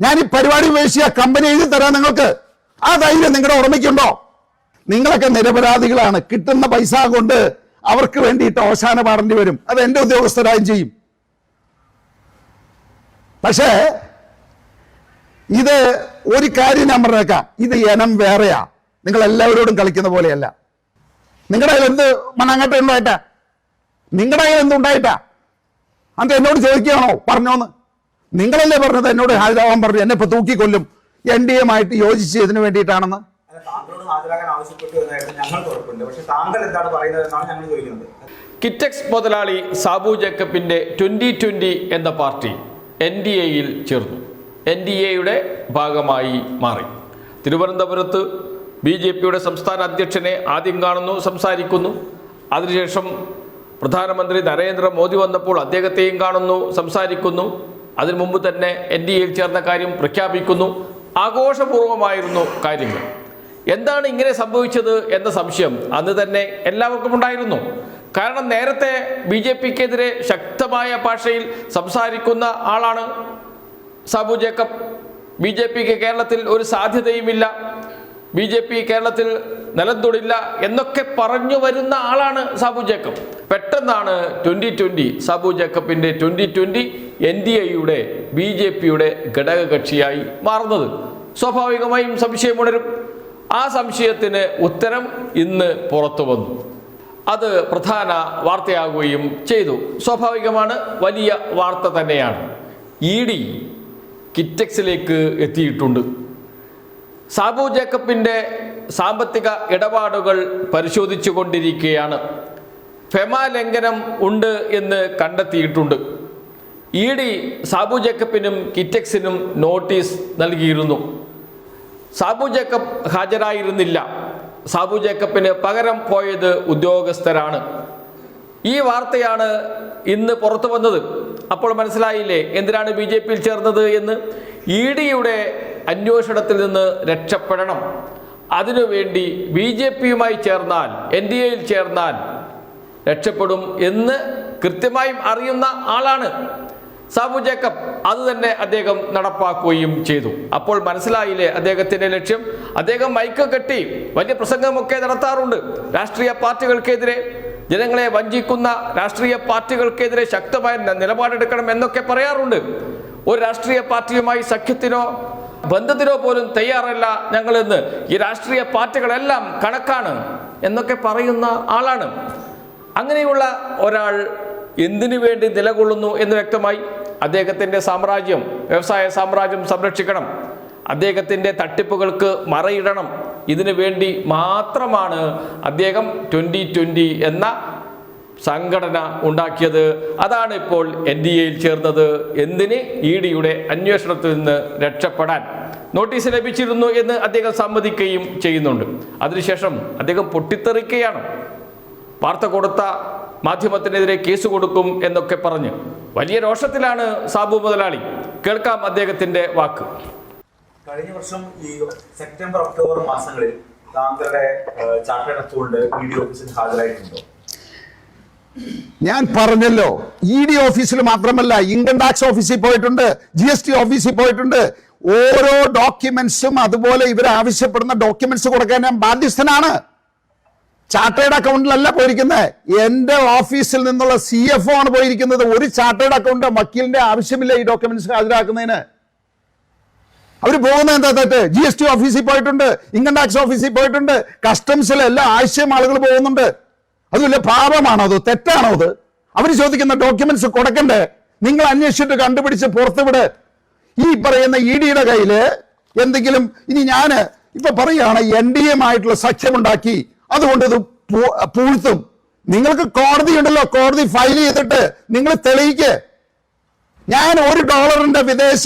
ഞാൻ ഈ പരിപാടി ഉപേക്ഷിച്ച കമ്പനി എഴുതി തരാൻ നിങ്ങൾക്ക് ആ ധൈര്യം നിങ്ങളുടെ ഓർമ്മയ്ക്കുണ്ടോ? നിങ്ങളൊക്കെ നിരപരാധികളാണ്. കിട്ടുന്ന പൈസ കൊണ്ട് അവർക്ക് വേണ്ടിയിട്ട് അവസാന പാടേണ്ടി വരും. അത് എന്റെ ഉദ്യോഗസ്ഥരായും ചെയ്യും. പക്ഷേ ഇത് ഒരു കാര്യം ഞാൻ പറഞ്ഞേക്കാം. ഇത് ഇനം വേറെയാ. നിങ്ങൾ എല്ലാവരോടും കളിക്കുന്ന പോലെയല്ല. നിങ്ങളുടെ കയ്യിൽ എന്ത് മണങ്ങട്ട ഉണ്ടായിട്ടാ? നിങ്ങളുടെ കയ്യിൽ എന്തുണ്ടായിട്ടാ? അന്ന് എന്നോട് ചോദിക്കുകയാണോ? പറഞ്ഞോന്ന്. നിങ്ങളല്ലേ പറഞ്ഞത് എന്നോട് ഹാജരാവാൻ പറഞ്ഞു? എന്നെ ഇപ്പൊ തൂക്കിക്കൊല്ലും. എൻ ഡി ആയിട്ട് യോജിച്ച് ഇതിന് വേണ്ടിയിട്ടാണെന്ന്. കിറ്റക്സ് മുതലാളി സാബു ജേക്കബിന്റെ ട്വന്റി ട്വന്റി എന്ന പാർട്ടി എൻ ഡി എയിൽ ചേർന്നു. എൻ ഡി എയുടെ ഭാഗമായി മാറി. തിരുവനന്തപുരത്ത് ബി ജെ പിയുടെ സംസ്ഥാന അധ്യക്ഷനെ ആദ്യം കാണുന്നു സംസാരിക്കുന്നു. അതിനുശേഷം പ്രധാനമന്ത്രി നരേന്ദ്രമോദി വന്നപ്പോൾ അദ്ദേഹത്തെയും കാണുന്നു സംസാരിക്കുന്നു. അതിനു മുമ്പ് തന്നെ എൻ ഡി എയിൽ ചേർന്ന കാര്യം പ്രഖ്യാപിക്കുന്നു. ആഘോഷപൂർവമായിരുന്നു കാര്യങ്ങൾ. എന്താണ് ഇങ്ങനെ സംഭവിച്ചത് എന്ന സംശയം അന്ന് തന്നെ എല്ലാവർക്കും ഉണ്ടായിരുന്നു. കാരണം നേരത്തെ ബി ജെ പിക്കെതിരെ ശക്തമായ ഭാഷയിൽ സംസാരിക്കുന്ന ആളാണ് സാബു ജേക്കബ്. ബി ജെ പിക്ക് കേരളത്തിൽ ഒരു സാധ്യതയുമില്ല. ബി ജെ പി കേരളത്തിൽ നിലന്തൊടില്ല എന്നൊക്കെ പറഞ്ഞു വരുന്ന ആളാണ് സാബു ജേക്കബ്. പെട്ടെന്നാണ് ട്വന്റി ട്വന്റി സാബു ജേക്കബിന്റെ ട്വന്റി ട്വന്റി എൻ ഡി എയുടെ ബി ജെ പിയുടെ ഘടകകക്ഷിയായി മാറുന്നത്. സ്വാഭാവികമായും സംശയമുണരും ആ സംശയത്തിന് ഉത്തരം ഇന്ന് പുറത്തു വന്നു. അത് പ്രധാന വാർത്തയാകുകയും ചെയ്തു. സ്വാഭാവികമാണ് വലിയ വാർത്ത തന്നെയാണ്. ഇ ഡി കിറ്റക്സിലേക്ക് എത്തിയിട്ടുണ്ട്. സാബു ജേക്കബിന്റെ സാമ്പത്തിക ഇടപാടുകൾ പരിശോധിച്ചു കൊണ്ടിരിക്കുകയാണ് ഫെമ ലംഘനം ഉണ്ട് എന്ന് കണ്ടെത്തിയിട്ടുണ്ട്. ഇ ഡി സാബു ജേക്കബിനും കിറ്റക്സിനും നോട്ടീസ് നൽകിയിരുന്നു. സാബു ജേക്കബ് ഹാജരായിരുന്നില്ല. സാബു ജേക്കബിന് പകരം പോയത് ഉദ്യോഗസ്ഥരാണ്. ഈ വാർത്തയാണ് ഇന്ന് പുറത്തു വന്നത്. അപ്പോൾ മനസ്സിലായില്ലേ എന്തിനാണ് ബി ജെ പിയിൽ ചേർന്നത് എന്ന്? ഇ ഡിയുടെ അന്വേഷണത്തിൽ നിന്ന് രക്ഷപ്പെടണം. അതിനുവേണ്ടി ബി ജെ പിയുമായി ചേർന്നാൽ എൻ ഡി എയിൽ ചേർന്നാൽ രക്ഷപ്പെടും എന്ന് കൃത്യമായും അറിയുന്ന ആളാണ് സാബു ജേക്കബ് അത് തന്നെ അദ്ദേഹം നടപ്പാക്കുകയും ചെയ്തു. അപ്പോൾ മനസ്സിലായില്ലേ അദ്ദേഹത്തിന്റെ ലക്ഷ്യം? അദ്ദേഹം മൈക്ക് കെട്ടി വലിയ പ്രസംഗമൊക്കെ നടത്താറുണ്ട്. രാഷ്ട്രീയ പാർട്ടികൾക്കെതിരെ ജനങ്ങളെ വഞ്ചിക്കുന്ന രാഷ്ട്രീയ പാർട്ടികൾക്കെതിരെ ശക്തമായ നിലപാടെടുക്കണം എന്നൊക്കെ പറയാറുണ്ട്. ഒരു രാഷ്ട്രീയ പാർട്ടിയുമായി സഖ്യത്തിനോ ബന്ധത്തിനോ പോലും തയ്യാറല്ല ഞങ്ങളെന്ന്. ഈ രാഷ്ട്രീയ പാർട്ടികളെല്ലാം കണക്കാണ് എന്നൊക്കെ പറയുന്ന ആളാണ്. അങ്ങനെയുള്ള ഒരാൾ എന്തിനു വേണ്ടി നിലകൊള്ളുന്നു എന്ന് വ്യക്തമായി അദ്ദേഹത്തിന്റെ സാമ്രാജ്യം വ്യവസായ സാമ്രാജ്യം സംരക്ഷിക്കണം. അദ്ദേഹത്തിന്റെ തട്ടിപ്പുകൾക്ക് മറയിടണം. ഇതിനു വേണ്ടി മാത്രമാണ് അദ്ദേഹം ട്വന്റി ട്വന്റി എന്ന സംഘടന ഉണ്ടാക്കിയത്. അതാണ് ഇപ്പോൾ എൻ ഡി എയിൽ ചേർന്നത്. എന്തിന്? ഇ ഡിയുടെ അന്വേഷണത്തിൽ നിന്ന് രക്ഷപ്പെടാൻ. നോട്ടീസ് ലഭിച്ചിരുന്നു എന്ന് അദ്ദേഹം സമ്മതിക്കുകയും ചെയ്യുന്നുണ്ട്. അതിനുശേഷം അദ്ദേഹം പൊട്ടിത്തെറിക്കുകയാണ്. വാർത്ത കൊടുത്ത മാധ്യമത്തിനെതിരെ കേസ് കൊടുക്കും എന്നൊക്കെ പറഞ്ഞ് വലിയ രോഷത്തിലാണ് സാബു മുതലാളി. കേൾക്കാം അദ്ദേഹത്തിന്റെ വാക്ക്. കഴിഞ്ഞ വർഷം ഈ സെപ്റ്റംബർ ഒക്ടോബർ മാസങ്ങളിൽ താങ്കളുടെ ചാർട്ടേഡ് അക്കൗണ്ട് ഇ ഡി ഓഫീസിൽ ഹാജരായിട്ടുണ്ടോ. ഞാൻ പറഞ്ഞല്ലോ ഇ ഡി ഓഫീസിൽ മാത്രമല്ല ഇൻകം ടാക്സ് ഓഫീസിൽ പോയിട്ടുണ്ട് ജി എസ് ടി ഓഫീസിൽ പോയിട്ടുണ്ട്. ഓരോ ഡോക്യുമെന്റ്സും അതുപോലെ ഇവർ ആവശ്യപ്പെടുന്ന ഡോക്യുമെന്റ്സ് കൊടുക്കാൻ ഞാൻ ബാധ്യസ്ഥനാണ്. ചാർട്ടേഡ് അക്കൗണ്ടിലല്ല പോയിരിക്കുന്നത് എന്റെ ഓഫീസിൽ നിന്നുള്ള സി എഫ് ഒ ആണ് പോയിരിക്കുന്നത്. ഒരു ചാർട്ടേഡ് അക്കൗണ്ട് വക്കീലിന്റെ ആവശ്യമില്ല ഈ ഡോക്യുമെന്റ്സ് ഹാജരാക്കുന്നതിന്. അവർ പോകുന്ന എന്താ തെറ്റ്? ജി എസ് ടി ഓഫീസിൽ പോയിട്ടുണ്ട്. ഇൻകം ടാക്സ് ഓഫീസിൽ പോയിട്ടുണ്ട്. കസ്റ്റംസിൽ എല്ലാ ആഴ്ചയും ആളുകൾ പോകുന്നുണ്ട്. അത് വലിയ പാപമാണോ അത് തെറ്റാണോ അത്? അവർ ചോദിക്കുന്ന ഡോക്യുമെന്റ്സ് കൊടുക്കണ്ടേ? നിങ്ങൾ അന്വേഷിച്ചിട്ട് കണ്ടുപിടിച്ച് പുറത്തുവിട്. ഈ പറയുന്ന ഇ ഡിയുടെ കയ്യിൽ എന്തെങ്കിലും ഇനി ഞാൻ ഇപ്പൊ പറയുകയാണ് എൻ ഡി എമായിട്ടുള്ള സഖ്യമുണ്ടാക്കി. അതുകൊണ്ട് ഇത് പൂഴ്ത്തും. നിങ്ങൾക്ക് കോടതി ഉണ്ടല്ലോ കോടതി ഫയൽ ചെയ്തിട്ട് നിങ്ങൾ തെളിയിക്ക്. ഞാൻ ഒരു ഡോളറിന്റെ വിദേശ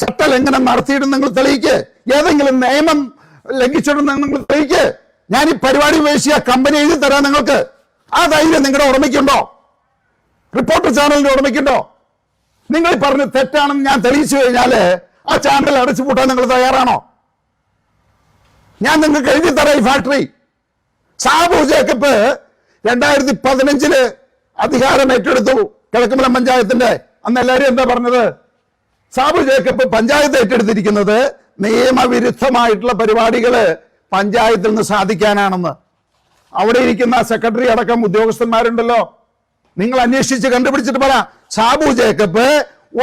ചട്ടലംഘനം നടത്തിയിട്ട് നിങ്ങൾ തെളിയിക്ക്. ഏതെങ്കിലും നിയമം ലംഘിച്ചിട്ടുണ്ടെന്ന് നിങ്ങൾ തെളിയിക്ക്. ഞാൻ ഈ പരിപാടി ഉപേക്ഷിച്ച കമ്പനി എഴുതി തരാം നിങ്ങൾക്ക്. ആ ധൈര്യം നിങ്ങളുടെ ഉടമയ്ക്കുണ്ടോ? റിപ്പോർട്ടർ ചാനലിന്റെ ഉടമയ്ക്കുണ്ടോ? നിങ്ങൾ പറഞ്ഞ് തെറ്റാണെന്ന് ഞാൻ തെളിയിച്ചു കഴിഞ്ഞാൽ ആ ചാനൽ അടച്ചു പൂട്ടാൻ നിങ്ങൾ തയ്യാറാണോ? ഞാൻ നിങ്ങൾക്ക് എഴുതി തരാം ഈ ഫാക്ടറി സാബു ജേക്കബ് രണ്ടായിരത്തി പതിനഞ്ചിൽ അധികാരം ഏറ്റെടുത്തു. കിഴക്കുമല പഞ്ചായത്തിന്റെ. അന്ന് എല്ലാവരും എന്താ പറഞ്ഞത്? സാബു ജേക്കബ് പഞ്ചായത്ത് ഏറ്റെടുത്തിരിക്കുന്നത് നിയമവിരുദ്ധമായിട്ടുള്ള പരിപാടികൾ പഞ്ചായത്തിൽ നിന്ന് സാധിക്കാനാണെന്ന്. അവിടെ ഇരിക്കുന്ന സെക്രട്ടറി അടക്കം ഉദ്യോഗസ്ഥന്മാരുണ്ടല്ലോ. നിങ്ങൾ അന്വേഷിച്ച് കണ്ടുപിടിച്ചിട്ട് പറ. സാബു ജേക്കബ്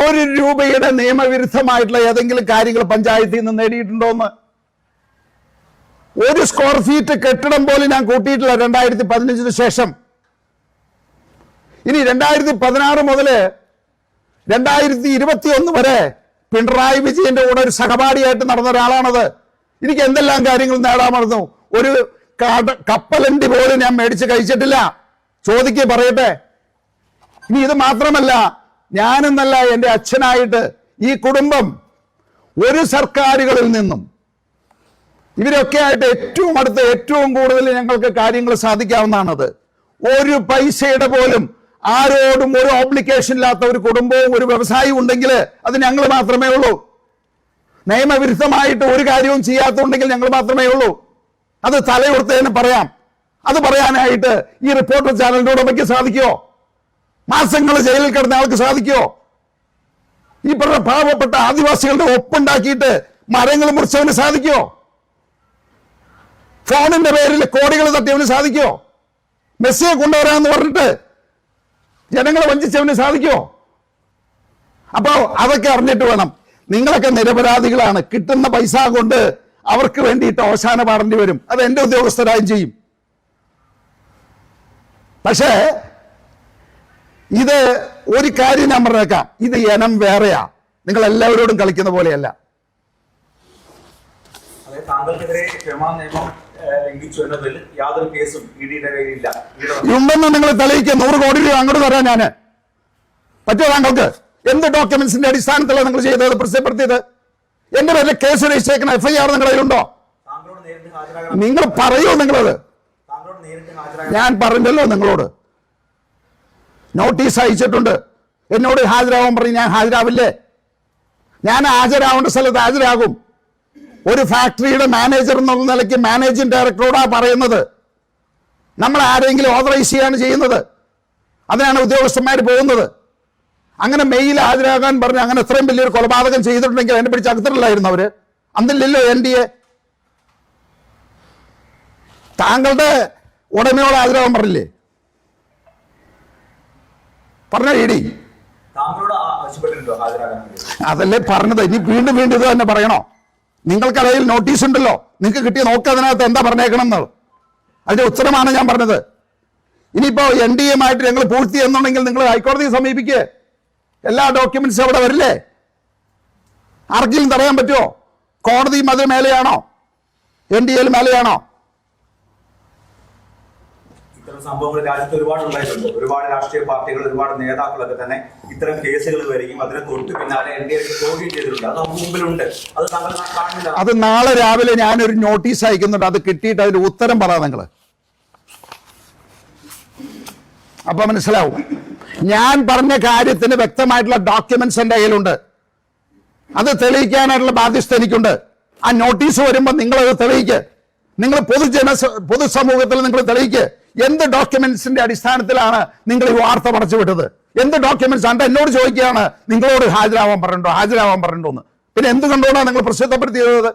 ഒരു രൂപയുടെ നിയമവിരുദ്ധമായിട്ടുള്ള ഏതെങ്കിലും കാര്യങ്ങൾ പഞ്ചായത്തിൽ നിന്ന് നേടിയിട്ടുണ്ടോ എന്ന് ഒരു സ്ക്വയർ ഫീറ്റ് കെട്ടിടം പോലും ഞാൻ കൂട്ടിയിട്ടില്ല രണ്ടായിരത്തി പതിനഞ്ചിന് ശേഷം. ഇനി രണ്ടായിരത്തി പതിനാറ് മുതൽ രണ്ടായിരത്തി ഇരുപത്തി ഒന്ന് വരെ പിണറായി വിജയന്റെ കൂടെ ഒരു സഹപാഠിയായിട്ട് നടന്ന ഒരാളാണത്. എനിക്ക് എന്തെല്ലാം കാര്യങ്ങൾ നേടാമായിരുന്നു ഒരു കപ്പലണ്ടി പോലും ഞാൻ മേടിച്ച് കഴിച്ചിട്ടില്ല. ചോദിക്കേ പറയട്ടെ. ഇനി ഇത് മാത്രമല്ല ഞാനെന്നല്ല എന്റെ അച്ഛനായിട്ട് ഈ കുടുംബം ഒരു സർക്കാരുകളിൽ നിന്നും ഇവരൊക്കെ ആയിട്ട് ഏറ്റവും അടുത്ത് ഏറ്റവും കൂടുതൽ ഞങ്ങൾക്ക് കാര്യങ്ങൾ സാധിക്കാവുന്നതാണത്. ഒരു പൈസയുടെ പോലും ആരോടും ഒരു ഓബ്ലിക്കേഷൻ ഇല്ലാത്ത ഒരു കുടുംബവും ഒരു വ്യവസായവും ഉണ്ടെങ്കിൽ അത് ഞങ്ങൾ മാത്രമേ ഉള്ളൂ. നിയമവിരുദ്ധമായിട്ട് ഒരു കാര്യവും ചെയ്യാത്തുണ്ടെങ്കിൽ ഞങ്ങൾ മാത്രമേ ഉള്ളൂ. അത് തലയുർത്തേന് പറയാം. അത് പറയാനായിട്ട് ഈ റിപ്പോർട്ടർ ചാനലിന്റെ ഉടമയ്ക്ക് സാധിക്കുമോ മാസങ്ങൾ ജയിലിൽ കിടന്ന ആൾക്ക് സാധിക്കുമോ ഈ പറഞ്ഞ പാവപ്പെട്ട ആദിവാസികളുടെ ഒപ്പുണ്ടാക്കിയിട്ട് മരങ്ങൾ മുറിച്ചവന് സാധിക്കുമോ ഫോണിന്റെ പേരിൽ കോടികൾ തട്ടിയവന് സാധിക്കുമോ? മെസ്സിയെ കൊണ്ടുവരാന്ന് പറഞ്ഞിട്ട് ജനങ്ങളെ വഞ്ചിച്ചവന് സാധിക്കുമോ? അപ്പോ അതൊക്കെ അറിഞ്ഞിട്ട് വേണം. നിങ്ങളൊക്കെ നിരപരാധികളാണ്. കിട്ടുന്ന പൈസ കൊണ്ട് അവർക്ക് വേണ്ടിയിട്ട് അവസാന പാടേണ്ടി വരും. അത് എന്റെ ഉദ്യോഗസ്ഥരായും ചെയ്യും. പക്ഷേ ഇത് ഒരു കാര്യം ഞാൻ പറഞ്ഞേക്കാം. ഇത് ഇനം വേറെയാ. നിങ്ങൾ എല്ലാവരോടും കളിക്കുന്ന പോലെയല്ല. താങ്കൾക്കെതിരെ നിയമം ലംഘിച്ചു എന്നതിൽ യാതൊരു കേസും ഇ ഡിയുടെ കയ്യിലില്ല. ഇഡിയുടെ ഉണ്ടെന്ന് നിങ്ങൾ തെളിയിക്കുക നൂറ് കോടി രൂപ അങ്ങോട്ട് തരാൻ ഞാൻ. പറ്റുമോ താങ്കൾക്ക്? എന്ത് ഡോക്യുമെന്റ്സിന്റെ അടിസ്ഥാനത്തിലാണ് നിങ്ങൾ ചെയ്തത് പ്രസിദ്ധപ്പെടുത്തിയത് എന്റെ പേരിൽ കേസ് രജിസ്റ്റർ ചെയ്യുന്ന എഫ്ഐആർ നിങ്ങളുടെ കയ്യിലുണ്ടോ? നിങ്ങൾ പറയൂ നിങ്ങളത്? ഞാൻ പറഞ്ഞല്ലോ നിങ്ങളോട്. നോട്ടീസ് അയച്ചിട്ടുണ്ട്. എന്നോട് ഹാജരാവാൻ പറഞ്ഞ് ഞാൻ ഹാജരാവില്ലേ? ഞാൻ ഹാജരാവേണ്ട സ്ഥലത്ത് ഹാജരാകും. ഒരു ഫാക്ടറിയുടെ മാനേജർ എന്നുള്ള നിലയ്ക്ക് മാനേജിംഗ് ഡയറക്ടറോടാ പറയുന്നത്. നമ്മൾ ആരെങ്കിലും ഓതറൈസ് ചെയ്യാണ് ചെയ്യുന്നത്. അതിനാണ് ഉദ്യോഗസ്ഥന്മാർ പോകുന്നത്. അങ്ങനെ മെയിൽ ഹാജരാകാൻ പറഞ്ഞ് അങ്ങനെ ഇത്രയും വലിയൊരു കൊലപാതകം ചെയ്തിട്ടുണ്ടെങ്കിൽ എന്നെ പിടിച്ച് അകത്തിട്ടില്ലായിരുന്നു അവർ. അന്നില്ലല്ലോ എൻ ഡി എ താങ്കളുടെ ഉടമയോട് ആഗ്രഹം പറഞ്ഞില്ലേ? പറഞ്ഞ ഇടി അതല്ലേ പറഞ്ഞത്. ഇനി വീണ്ടും വീണ്ടും ഇത് തന്നെ പറയണോ? നിങ്ങൾക്കടയിൽ നോട്ടീസ് ഉണ്ടല്ലോ. നിങ്ങൾക്ക് കിട്ടിയ നോക്ക് അതിനകത്ത് എന്താ പറഞ്ഞേക്കണം എന്ന് അതിന്റെ ഉത്തരമാണ് ഞാൻ പറഞ്ഞത്. ഇനിയിപ്പോ എൻ ഡി എമായിട്ട് ഞങ്ങൾ പൂർത്തി എന്നുണ്ടെങ്കിൽ നിങ്ങൾ ഹൈക്കോടതിയെ സമീപിക്കുക എല്ലാ ഡോക്യുമെന്റ്സും അവിടെ വരില്ലേ? ആർക്കെങ്കിലും തടയാൻ പറ്റുമോ കോടതി അതിന് മേലെയാണോ? എൻ ഡി എയിൽ മേലെയാണോ? സംഭവങ്ങൾ രാജ്യത്ത് ഒരുപാട് ഉണ്ടായിട്ടുണ്ട്. ഒരുപാട് രാഷ്ട്രീയ പാർട്ടികൾ ഒരുപാട് നേതാക്കളൊക്കെ തന്നെ ഇത്തരം കേസുകൾ വരികയും അതിനെ തൊട്ട് പിന്നാലെ എൻ ഡി എ ചോദ്യം ചെയ്തിട്ടുണ്ട്. അത് മുമ്പിലുണ്ട്. അത് കാണില്ല. അത് നാളെ രാവിലെ ഞാനൊരു നോട്ടീസ് അയക്കുന്നുണ്ട്. അത് കിട്ടിയിട്ട് അതിന് ഉത്തരം പറ നിങ്ങൾ അപ്പൊ മനസ്സിലാവും. ഞാൻ പറഞ്ഞ കാര്യത്തിന് വ്യക്തമായിട്ടുള്ള ഡോക്യുമെന്റ്സ് എന്റെ കയ്യിലുണ്ട്. അത് തെളിയിക്കാനായിട്ടുള്ള ബാധ്യസ്ഥ എനിക്കുണ്ട്. ആ നോട്ടീസ് വരുമ്പോൾ നിങ്ങളത് തെളിയിക്കുക തെളിയിക്ക്. നിങ്ങൾ പൊതുജന പൊതുസമൂഹത്തിൽ നിങ്ങൾ തെളിയിക്ക്. എന്ത് ഡോക്യുമെന്റ്സിന്റെ അടിസ്ഥാനത്തിലാണ് നിങ്ങൾ ഈ വാർത്ത പടച്ചു വിട്ടത്? എന്ത് ഡോക്യുമെന്റ്സ് ആണ് എന്നോട് ചോദിക്കുകയാണ് നിങ്ങളോട് ഹാജരാവാൻ പറഞ്ഞോ ഹാജരാവാൻ പറഞ്ഞോ എന്ന് പിന്നെ എന്ത് കണ്ടുകൊണ്ടാണ് നിങ്ങൾ പ്രസിദ്ധപ്പെടുത്തിയത്?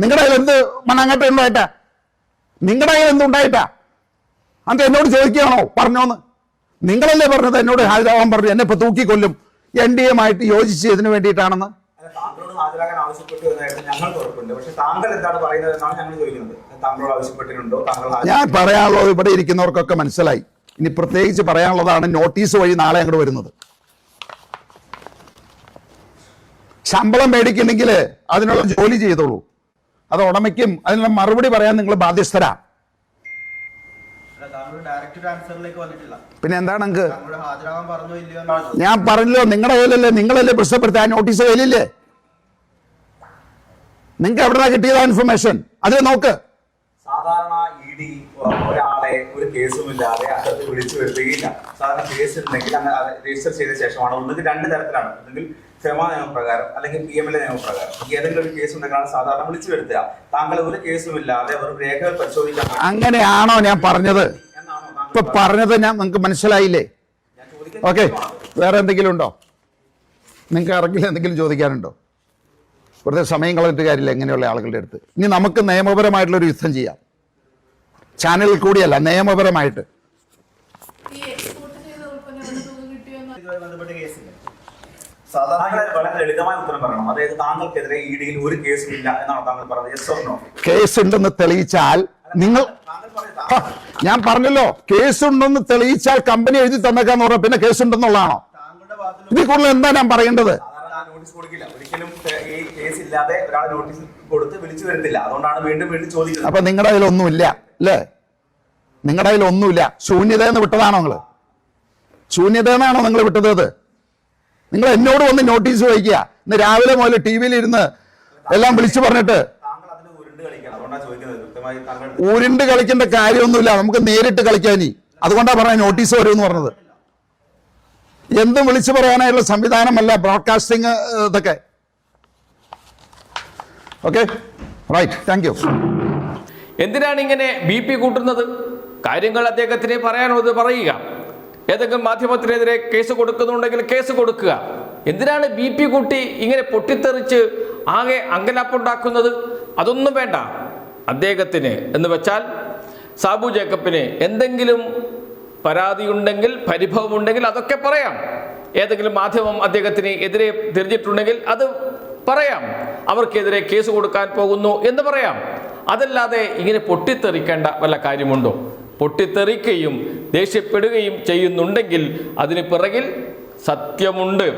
നിങ്ങളുടെ കയ്യിൽ എന്ത് മണ്ണാങ്കട്ട ഉണ്ടായിട്ടാ? നിങ്ങളുടെ കയ്യിൽ എന്തുണ്ടായിട്ടാ അന്ത എന്നോട് ചോദിക്കുകയാണോ? പറഞ്ഞോന്ന്. നിങ്ങളല്ലേ പറഞ്ഞത് എന്നോട് ഹാജരാവാൻ പറഞ്ഞു? എന്നെ ഇപ്പൊ തൂക്കിക്കൊല്ലും. എൻ ഡി ആയിട്ട് യോജിച്ച് ഇതിനു വേണ്ടിയിട്ടാണെന്ന്. ഹാജരാകാൻ ആവശ്യപ്പെട്ടു ഞങ്ങൾക്ക് ഉറപ്പുണ്ട്. പക്ഷെ താങ്കൾ എന്താണ് പറയുന്നത് എന്നാണ് ഞങ്ങൾ ചോദിക്കുന്നത്. താങ്കളോട് ആവശ്യപ്പെട്ടിട്ടുണ്ടോ? താങ്കൾ ഞാൻ പറയാനുള്ളത് ഇവിടെ ഇരിക്കുന്നവർക്കൊക്കെ മനസ്സിലായി. ഇനി പ്രത്യേകിച്ച് പറയാനുള്ളതാണ് നോട്ടീസ് വഴി നാളെ അങ്ങോട്ട് വരുന്നത്. ശമ്പളം മേടിക്കുന്നെങ്കിൽ അതിനുള്ള ജോലി ചെയ്തോളൂ. അത് ഉടമയ്ക്കും അതിനുള്ള മറുപടി പറയാൻ നിങ്ങൾ ബാധ്യസ്ഥരാ. പിന്നെ എന്താണ് നിങ്ങൾക്ക് ഞാൻ പറഞ്ഞല്ലോ നിങ്ങളുടെ കയ്യിലല്ലേ നിങ്ങളല്ലേ പ്രശ്നപ്പെടുത്തി ആ നോട്ടീസ് കയ്യിലില്ലേ? നിങ്ങൾക്ക് എവിടെ കിട്ടിയതാ ഇൻഫർമേഷൻ അതിൽ നോക്ക് സാധാരണ ഇ ഡി ഒരാളെ ഒരു കേസുമില്ലാതെ അകത്ത് വിളിച്ചു വരുത്തുകയില്ല സാധാരണ കേസ് ഉണ്ടെങ്കിൽ അങ്ങനെ രജിസ്റ്റർ ചെയ്ത ശേഷമാണ്. ഒന്നുകിൽ രണ്ട് തരത്തിലാണ്. ഒന്നുകിൽ ക്ഷമാ നിയമപ്രകാരം അല്ലെങ്കിൽ പി എം എൽ എ നിയമപ്രകാരം. ഏതെങ്കിലും ഒരു കേസ് ഉണ്ടെങ്കിലാണ് സാധാരണ വിളിച്ചു വരുത്തുക. താങ്കൾ ഒരു കേസുമില്ലാതെ അവർ രേഖകൾ പരിശോധിക്കാൻ അങ്ങനെയാണോ ഞാൻ പറഞ്ഞത്? ഇപ്പൊ പറഞ്ഞത്? ഞാൻ നിങ്ങൾക്ക് മനസ്സിലായില്ലേ? ഓക്കെ. വേറെ എന്തെങ്കിലും ഉണ്ടോ? നിങ്ങൾക്ക് ആർക്കെങ്കിലും എന്തെങ്കിലും ചോദിക്കാനുണ്ടോ? വെറുതെ സമയം കളഞ്ഞിട്ട് കാര്യമില്ല. എങ്ങനെയുള്ള ആളുകളുടെ അടുത്ത്. ഇനി നമുക്ക് നിയമപരമായിട്ടുള്ളൊരു യുദ്ധം ചെയ്യാം. ചാനലിൽ കൂടിയല്ല നിയമപരമായിട്ട്. കേസും ഇല്ല എന്നാണ് താങ്കൾ പറഞ്ഞത്. യെസ് ഓർ നോ കേസ് ഉണ്ടെന്ന് തെളിയിച്ചാൽ നിങ്ങൾ ഞാൻ പറഞ്ഞല്ലോ കേസ് ഉണ്ടെന്ന് തെളിയിച്ചാൽ കമ്പനി എഴുതി തന്നേക്കാന്ന് പറഞ്ഞാൽ പിന്നെ കേസ് ഉണ്ടെന്നുള്ളതാണോ ഇതിൽ കൂടുതൽ എന്താ ഞാൻ പറയേണ്ടത്? നോട്ടീസ് കൊടുക്കില്ല. ഒരിക്കലും ഈ കേസ് ഇല്ലാതെ നോട്ടീസ് കൊടുത്ത് വിളിച്ചു വരുത്തില്ല. അതുകൊണ്ടാണ് വീണ്ടും വീണ്ടും ചോദിക്കുന്നത്. അപ്പൊ നിങ്ങളുടെ കയ്യിലൊന്നുമില്ല. അല്ലേ നിങ്ങളുടെ കയ്യിലൊന്നുമില്ല ശൂന്യത എന്ന് വിട്ടതാണോ നിങ്ങൾ ശൂന്യത എന്നാണോ നിങ്ങൾ വിട്ടത്? നിങ്ങൾ എന്നോട് വന്ന് നോട്ടീസ് വായിക്കുക. ഇന്ന് രാവിലെ മുതൽ ടി വിയിൽ ഇരുന്ന് എല്ലാം വിളിച്ചു പറഞ്ഞിട്ട് ഉരുണ്ട് കളിക്കേണ്ട കാര്യമൊന്നുമില്ല. നമുക്ക് നേരിട്ട് കളിക്കാൻ അതുകൊണ്ടാണ് പറഞ്ഞ നോട്ടീസ് വരുമെന്ന് പറഞ്ഞത്. എന്തും വിളിച്ചു പറയാനായുള്ള സംവിധാനമല്ല ബ്രോഡ്കാസ്റ്റിംഗ് ഇതൊക്കെ. ഓക്കെ റൈറ്റ് താങ്ക് യു എന്തിനാണ് ഇങ്ങനെ ബി പി കൂട്ടുന്നത്? കാര്യങ്ങൾ അദ്ദേഹത്തിന് പറയാനുള്ളത് പറയുക. ഏതെങ്കിലും മാധ്യമത്തിനെതിരെ കേസ് കൊടുക്കുന്നുണ്ടെങ്കിൽ കേസ് കൊടുക്കുക. എന്തിനാണ് ബി പി കൂട്ടി ഇങ്ങനെ പൊട്ടിത്തെറിച്ച് ആകെ അങ്കലാപ്പുണ്ടാക്കുന്നത്? അതൊന്നും വേണ്ട. അദ്ദേഹത്തിന് എന്ന് വെച്ചാൽ സാബു ജേക്കബിന് എന്തെങ്കിലും പരാതിയുണ്ടെങ്കിൽ പരിഭവമുണ്ടെങ്കിൽ അതൊക്കെ പറയാം. ഏതെങ്കിലും മാധ്യമം അദ്ദേഹത്തിന് എതിരെ തിരിഞ്ഞിട്ടുണ്ടെങ്കിൽ അത് പറയാം. അവർക്കെതിരെ കേസ് കൊടുക്കാൻ പോകുന്നു എന്ന് പറയാം. അതല്ലാതെ ഇങ്ങനെ പൊട്ടിത്തെറിക്കേണ്ട വല്ല കാര്യമുണ്ടോ? പൊട്ടിത്തെറിക്കുകയും ദേഷ്യപ്പെടുകയും ചെയ്യുന്നുണ്ടെങ്കിൽ അതിന് പിറകിൽ സത്യമുണ്ട്.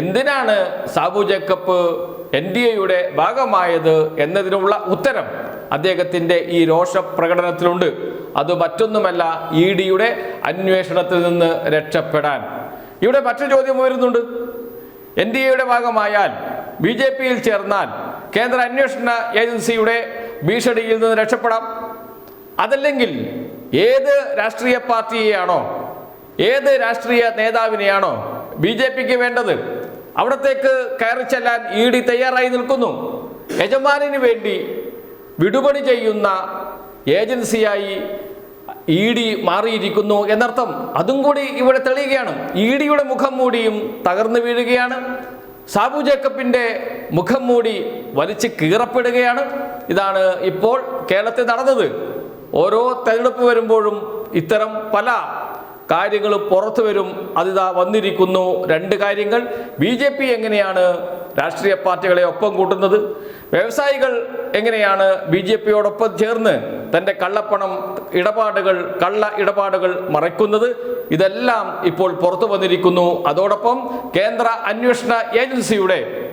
എന്തിനാണ് സാബു ജേക്കബ് എൻ ഡി എയുടെ ഭാഗമായത് എന്നതിനുള്ള ഉത്തരം അദ്ദേഹത്തിന്റെ ഈ രോഷ പ്രകടനത്തിലുണ്ട് അത് മറ്റൊന്നുമല്ല ഇ ഡിയുടെ അന്വേഷണത്തിൽ നിന്ന് രക്ഷപ്പെടാൻ. ഇവിടെ മറ്റൊരു ചോദ്യം വരുന്നുണ്ട് എൻ ഡി എയുടെ ഭാഗമായാൽ ബി ജെ പിയിൽ ചേർന്നാൽ കേന്ദ്ര അന്വേഷണ ഏജൻസിയുടെ ഭീഷണിയിൽ നിന്ന് രക്ഷപ്പെടാം. അതല്ലെങ്കിൽ ഏത് രാഷ്ട്രീയ പാർട്ടിയെയാണോ ഏത് രാഷ്ട്രീയ നേതാവിനെയാണോ ബി ജെ പിക്ക് വേണ്ടത്? അവിടത്തേക്ക് കയറി ചെല്ലാൻ ഇ ഡി തയ്യാറായി നിൽക്കുന്നു. യജമാനിന് വേണ്ടി വിടുപണി ചെയ്യുന്ന ഏജൻസിയായി ഇ ഡി മാറിയിരിക്കുന്നു എന്നർത്ഥം. അതും കൂടി ഇവിടെ തെളിയുകയാണ്. ഇ ഡിയുടെ മുഖം മൂടിയും തകർന്നു വീഴുകയാണ്. സാബു ജേക്കബിന്റെ മുഖം മൂടി വലിച്ച് കീറപ്പെടുകയാണ്. ഇതാണ് ഇപ്പോൾ കേരളത്തിൽ നടന്നത്. ഓരോ തെരഞ്ഞെടുപ്പ് വരുമ്പോഴും ഇത്തരം പല കാര്യങ്ങൾ പുറത്തു വരും. അതിതാ വന്നിരിക്കുന്നു. രണ്ട് കാര്യങ്ങൾ. ബി ജെ പി എങ്ങനെയാണ് രാഷ്ട്രീയ പാർട്ടികളെ ഒപ്പം കൂട്ടുന്നത്? വ്യവസായികൾ എങ്ങനെയാണ് ബി ജെ പിയോടൊപ്പം ചേർന്ന് തന്റെ കള്ളപ്പണം ഇടപാടുകൾ കള്ള ഇടപാടുകൾ മറയ്ക്കുന്നത്? ഇതെല്ലാം ഇപ്പോൾ പുറത്തു വന്നിരിക്കുന്നു. അതോടൊപ്പം കേന്ദ്ര അന്വേഷണ ഏജൻസിയുടെ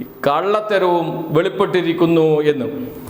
കള്ളത്തരവും വെളിപ്പെട്ടിരിക്കുന്നു എന്നും.